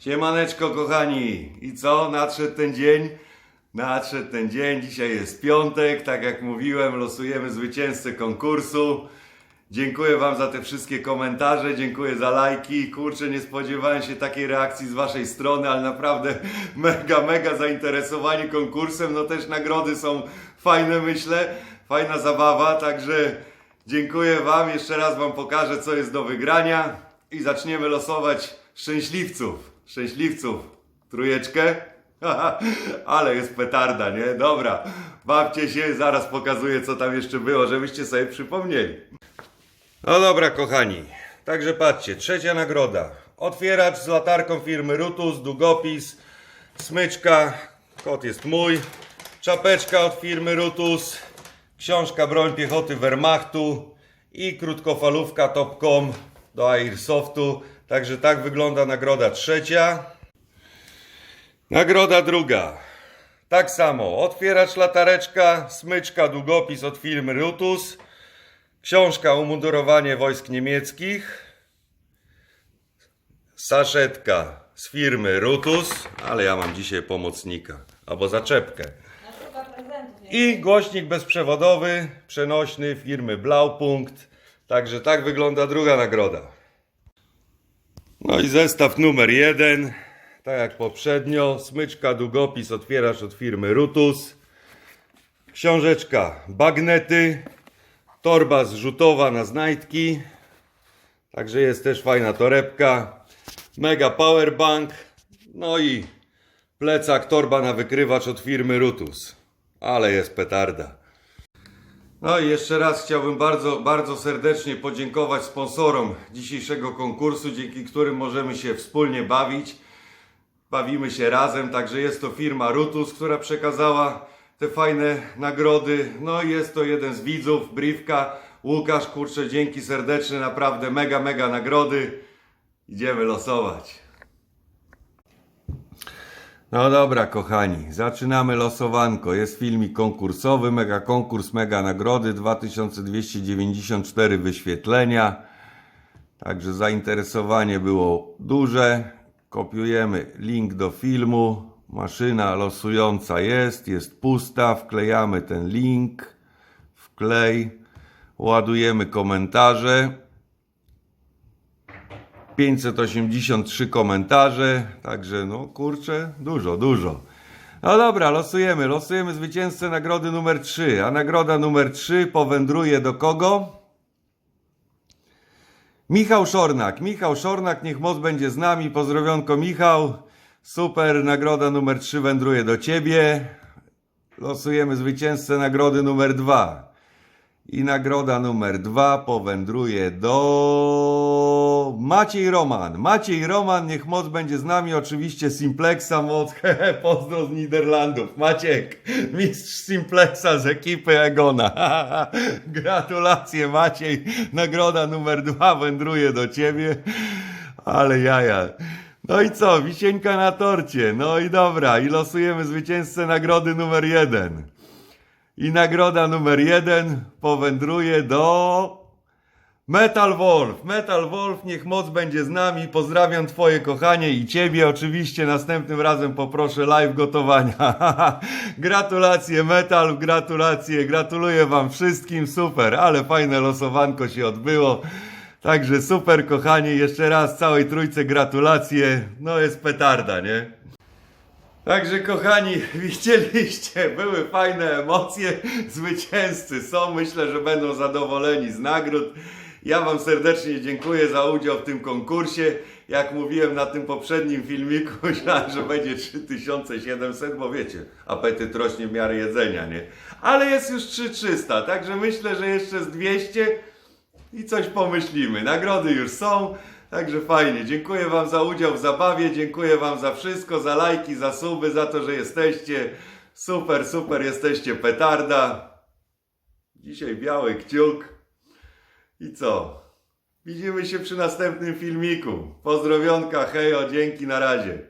Siemaneczko kochani. I co? Nadszedł ten dzień? Nadszedł ten dzień. Dzisiaj jest piątek. Tak jak mówiłem, losujemy zwycięzcę konkursu. Dziękuję Wam za te wszystkie komentarze, dziękuję za lajki. Kurczę, nie spodziewałem się takiej reakcji z Waszej strony, ale naprawdę mega, mega zainteresowani konkursem. No też nagrody są fajne, myślę. Fajna zabawa, także dziękuję Wam. Jeszcze raz Wam pokażę, co jest do wygrania i zaczniemy losować szczęśliwców. Szczęśliwców. Trójeczkę. Ale jest petarda, nie? Dobra, bawcie się, zaraz pokazuję, co tam jeszcze było, żebyście sobie przypomnieli. No dobra, kochani. Także patrzcie, trzecia nagroda. Otwieracz z latarką firmy Rutus, długopis, smyczka, kot jest mój, czapeczka od firmy Rutus, książka Broń Piechoty Wehrmachtu i krótkofalówka Topcom do Airsoftu. Także tak wygląda nagroda trzecia. Nagroda druga. Tak samo, otwieracz latareczka, smyczka, długopis od firmy Rutus. Książka Umundurowanie wojsk niemieckich. Saszetka z firmy Rutus, ale ja mam dzisiaj pomocnika, albo zaczepkę. I głośnik bezprzewodowy, przenośny firmy Blaupunkt. Także tak wygląda druga nagroda. No i zestaw numer jeden. Tak jak poprzednio, smyczka, długopis, otwieracz od firmy Rutus. Książeczka Bagnety. Torba zrzutowa na znajdki. Także jest też fajna torebka. Mega powerbank. No i plecak, torba na wykrywacz od firmy Rutus. Ale jest petarda. No i jeszcze raz chciałbym bardzo, bardzo serdecznie podziękować sponsorom dzisiejszego konkursu, dzięki którym możemy się wspólnie bawić. Bawimy się razem, także jest to firma Rutus, która przekazała te fajne nagrody. No i jest to jeden z widzów, Briwka. Łukasz, kurczę, dzięki serdeczne, naprawdę mega, mega nagrody. Idziemy losować. No dobra, kochani, zaczynamy losowanko. Jest filmik konkursowy, mega konkurs, mega nagrody, 2294 wyświetlenia. Także zainteresowanie było duże. Kopiujemy link do filmu. Maszyna losująca jest, jest pusta. Wklejamy ten link. Wklej. Ładujemy komentarze. 583 komentarze, także no kurczę, dużo, dużo. No dobra, losujemy, losujemy zwycięzcę nagrody numer 3, a nagroda numer 3 powędruje do kogo? Michał Szornak. Michał Szornak, niech moc będzie z nami. Pozdrowionko Michał. Super, nagroda numer 3 wędruje do ciebie. Losujemy zwycięzcę nagrody numer 2. I nagroda numer dwa powędruje do Maciej Roman. Maciej Roman, niech moc będzie z nami, oczywiście Simplexa moc, hehe, pozdro z Niderlandów. Maciek, mistrz Simplexa z ekipy Egona. Gratulacje Maciej, nagroda numer dwa wędruje do ciebie. Ale jaja. No i co, wisienka na torcie. No i dobra, i losujemy zwycięzcę nagrody numer jeden. I nagroda numer jeden powędruje do Metal Wolf. Metal Wolf, niech moc będzie z nami. Pozdrawiam Twoje kochanie i Ciebie. Oczywiście następnym razem poproszę live gotowania. gratulacje Metal, gratulacje. Gratuluję Wam wszystkim. Super, ale fajne losowanko się odbyło. Także super kochani, jeszcze raz całej trójce gratulacje. No jest petarda, nie? Także kochani, widzieliście, były fajne emocje. Zwycięzcy są, myślę, że będą zadowoleni z nagród. Ja Wam serdecznie dziękuję za udział w tym konkursie. Jak mówiłem na tym poprzednim filmiku, myślałem, że będzie 3700, bo wiecie, apetyt rośnie w miarę jedzenia, nie? Ale jest już 3300, także myślę, że jeszcze z 200 i coś pomyślimy. Nagrody już są, także fajnie. Dziękuję Wam za udział w zabawie, dziękuję Wam za wszystko, za lajki, za suby, za to, że jesteście. Super, super, jesteście petarda. Dzisiaj biały kciuk. I co? Widzimy się przy następnym filmiku. Pozdrowionka, hejo, dzięki, na razie.